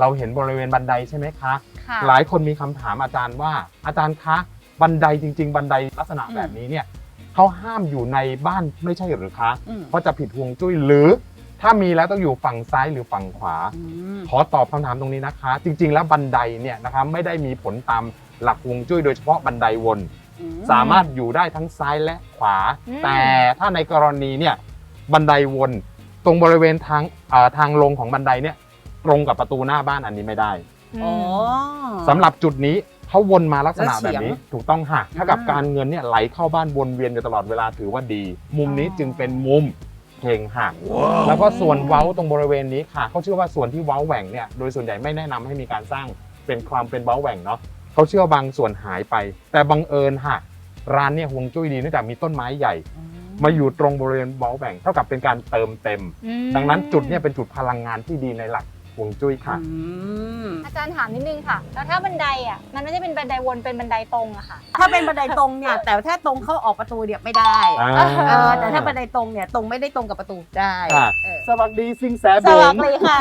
เราเห็นบริเวณบันไดใช่ไหมคะ ค่ะ หลายคนมีคำถามอาจารย์ว่า อาจารย์คะบันไดจริง ๆ บันไดลักษณะอืม แบบนี้เนี่ยเขาห้ามอยู่ในบ้านไม่ใช่หรือคะ อืมเพราะจะผิดฮวงจุ้ยหรือ ถ้ามีแล้วต้องอยู่ฝั่งซ้ายหรือฝั่งขวา อืม ขอตอบคำถามตรงนี้นะคะ จริง ๆ แล้วบันไดเนี่ยนะคะไม่ได้มีผลตามหลักฮวงจุ้ยโดยเฉพาะบันไดวนอืมสามารถอยู่ได้ทั้งซ้ายและขวา อืม แต่ถ้าในกรณีเนี่ยบันไดวนตรงบริเวณทางเอ่อทางลงของบันไดเนี่ย ตรงกับประตูหน้าบ้านอันนี้ไม่ได้อ๋อ สำหรับจุดนี้เขาวนมาลักษณะแล้วแบเฉียบงนี้ ถูกต้องค่ะถ้ากับอ่าการเงินเนี่ยไหลเข้าบ้านวนเวียนอยู่ตลอดเวลาถือว่าดี มุมนี้จึงเป็นมุมเพ่งหักแล้วก็ส่วนเว้าตรงบริเวณนี้ค่ะเขาเชื่อว่าส่วนที่เว้าแหว่งเนี่ยโดยส่วนใหญ่ไม่แนะนำให้มีการสร้างเป็นความเป็นเว้าแหว่งเนาะเขาเชื่อว่าบางส่วนหายไป แต่บังเอิญค่ะ ร้านเนี่ยฮวงจุ้ยดีเนื่องจากมีต้นไม้ใหญ่ มาอยู่ตรงบริเวณเว้าแหว่งเท่ากับเป็นการเติมเต็มอืมดังนั้นจุดเนี่ยเป็นจุดพลังงานที่ดีในหลักฮ วงจุ้ยค่ะ อืมอาจารย์ถามนิดนึงค่ะ แล้วถ้าบันไดอะ มันไม่ได้เป็นบันไดวนเป็นบันไดตรงอะค่ะ ถ้าเป็นบันไดตรงเนี่ย แต่ถ้าตรงเข้าออกประตูเนี่ยไม่ได้อ่าเออแต่ถ้าบันไดตรงเนี่ยตรงไม่ได้ตรงกับประตูได้ค่ะ เออสวัสดีสิงแสสเบวัสง ดีค่ะ